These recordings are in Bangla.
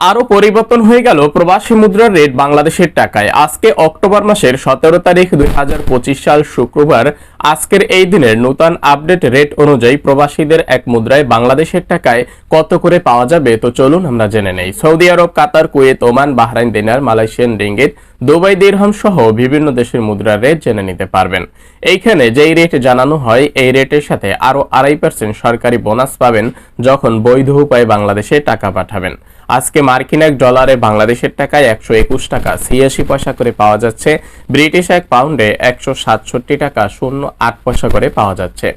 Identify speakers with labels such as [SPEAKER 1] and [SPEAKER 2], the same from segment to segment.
[SPEAKER 1] আরও পরিবর্তন হয়ে গেল প্রবাসী মুদ্রার রেট বাংলাদেশের টাকায়। আজকে অক্টোবর মাসের সতেরো তারিখ দুই হাজার পঁচিশ সাল শুক্রবার আজকের এই দিনের নূতন আপডেট রেট অনুযায়ী প্রবাসীদের এক মুদ্রায় বাংলাদেশের টাকায় কত করে পাওয়া যাবে? তো চলুন আমরা জেনে নেই। Saudi Arab, Qatar, Kuwait, Oman, Bahrain, dinar, Malaysian, ringgit, Dubai, dirham সহ বিভিন্ন দেশের মুদ্রার রেট জেনে নিতে পারবেন। এইখানে যেই রেট জানানো হয়, এই রেটের সাথে আরও আড়াই পার্সেন্ট সরকারি বোনাস পাবেন যখন বৈধ উপায়ে বাংলাদেশে টাকা পাঠাবেন। আজকে মার্কিন এক ডলারে বাংলাদেশের টাকায় একশো একুশ টাকা ছিয়াশি পয়সা করে পাওয়া যাচ্ছে। ব্রিটিশ এক পাউন্ডে একশো সাতষট্টি টাকা শূন্য আট পয়সা করে পাওয়া যাচ্ছে।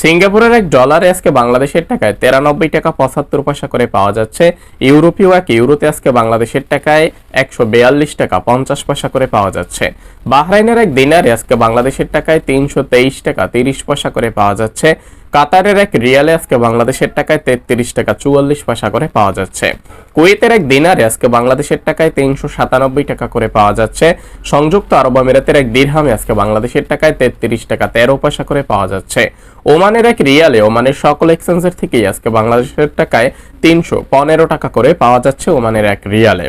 [SPEAKER 1] সিঙ্গাপুরের এক ডলারে আজকে বাংলাদেশের টাকায় তেরানব্বই টাকা পঁচাত্তর পয়সা করে পাওয়া যাচ্ছে। ইউরোপীয় এক ইউরোতে আজকে বাংলাদেশের টাকায় একশো বেয়াল্লিশ টাকা পঞ্চাশ পয়সা করে পাওয়া যাচ্ছে। বাহরাইনের এক দিনারে আজকে বাংলাদেশের টাকায় তিনশো তেইশ টাকা তিরিশ পয়সা করে পাওয়া যাচ্ছে। কাতারের এক রিয়ালে আজকে বাংলাদেশের টাকায় তেত্রিশ টাকা চুয়াল্লিশ পয়সা করে পাওয়া যাচ্ছে। কুয়েতের এক দিনারে আজকে বাংলাদেশের টাকায় তিনশো সাতানব্বই টাকা করে পাওয়া যাচ্ছে। সংযুক্ত আরব আমিরাতের এক দিরহামে আজকে বাংলাদেশের টাকায় তেত্রিশ টাকা তেরো পয়সা করে পাওয়া যাচ্ছে। ওমানের এক রিয়ালে ওমানের সকল এক্সচেঞ্জের থেকেই আজকে বাংলাদেশের টাকায় তিনশো পনেরো টাকা করে পাওয়া যাচ্ছে ওমানের এক রিয়ালে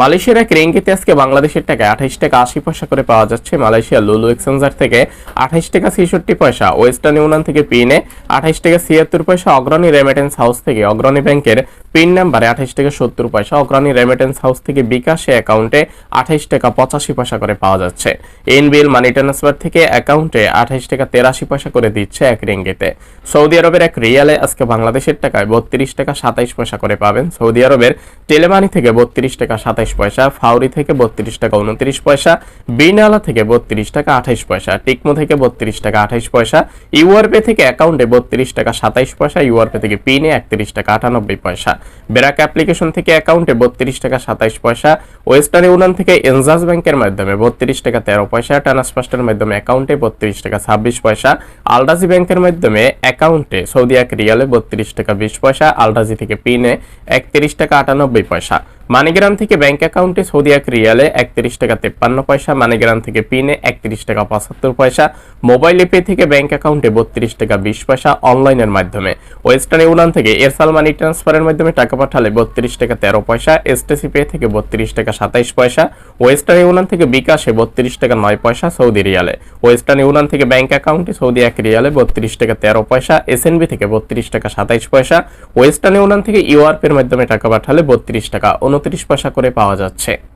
[SPEAKER 1] মালয়েশিয়ার এক রেঙ্গিতে আজকে বাংলাদেশের টাকা আঠাইশ টাকা আশি পয়সা করে পাওয়া যাচ্ছে। মালয়েশিয়া লুলু এক্সচেঞ্জার থেকে আঠাইশ টাকা ছেষট্টি পয়সা, ওয়েস্টার্ন ইউনিয়ন থেকে পিনে আঠাইশ টাকা ছিয়াত্তর পয়সা, অগ্রণী রেমিটেন্স হাউস থেকে অগ্রণী ব্যাংকের পিন নাম্বারে আঠাইশ টাকা সত্তর পয়সা, অগ্রণী রেমিটেন্স হাউস থেকে বিকাশে অ্যাকাউন্টে আঠাইশ টাকা পঁচাশি পয়সা করে পাওয়া যাচ্ছে। এনবিএল মানি ট্রান্সফার থেকে অ্যাকাউন্টে আঠাইশ টাকা তেরাশি পয়সা করে দিচ্ছে এক রেঙ্গিতে। সৌদি আরবের এক রিয়ালে আজকে বাংলাদেশের টাকায় বত্রিশ টাকা সাতাইশ পয়সা করে পাবেন। সৌদি আরবের টেলেমানি থেকে বত্রিশ টাকা সাতাইশ পয়সা, ফাউরি থেকে বত্রিশ টাকা উনত্রিশ পয়সা, বিনালা থেকে বত্রিশ টাকা আঠাইশ পয়সা, টিকমো থেকে বত্রিশ টাকা আঠাইশ পয়সা, ইউআরপে থেকে অ্যাকাউন্টে বত্রিশ টাকা সাতাইশ পয়সা, ইউআরপে থেকে পিনে একত্রিশ টাকা আটানব্বই পয়সা। বেরাক অ্যাপ্লিকেশন থেকে অ্যাকাউন্টে বত্রিশ টাকা সাতাইশ পয়সা, ওয়েস্টার্ন ইউনিয়ন থেকে এনজাস ব্যাংকের মাধ্যমে বত্রিশ টাকা তেরো পয়সা, ট্রান্সফার্স্টের মাধ্যমে অ্যাকাউন্টে বত্রিশ টাকা ছাব্বিশ পয়সা, আলডাজি ব্যাংকের মাধ্যমে অ্যাকাউন্টে সৌদি এক রিয়ালে বত্রিশ টাকা বিশ পয়সা, আলডাজি থেকে পিনে একত্রিশ টাকা আটানব্বই পয়সা। মানিগ্রাম থেকে ব্যাংক অ্যাকাউন্টে সৌদি এক রিয়ালে একত্রিশ টাকা তেপ্পান্ন পয়সা, মানিগ্রাম থেকে পিনে একত্রিশ টাকা পঁচাত্তর পয়সা, মোবাইল পে থেকে ব্যাংক অ্যাকাউন্টে বত্রিশ টাকা বিশ পয়সা অনলাইনের মাধ্যমে। ওয়েস্টার্ন ইউনিয়ন থেকে এরসাল মানি ট্রান্সফারের মাধ্যমে টাকা পাঠালে বত্রিশ টাকা তেরো পয়সা, এসটিসি পে থেকে বত্রিশ টাকা সাতাইশ পয়সা, ওয়েস্টার্ন ইউনিয়ন থেকে বিকাশে বত্রিশ টাকা নয় পয়সা সৌদি রিয়ালে। ওয়েস্টার্ন ইউনিয়ন থেকে ব্যাংক অ্যাকাউন্টে সৌদি এক রিয়ালে বত্রিশ টাকা তেরো পয়সা, এসএনবি থেকে বত্রিশ টাকা সাতাইশ পয়সা, ওয়েস্টার্ন ইউনিয়ন থেকে ইউআরপের মাধ্যমে টাকা পাঠালে বত্রিশ টাকা। উনত্রিশ পয়সা করে পাওয়া যাচ্ছে।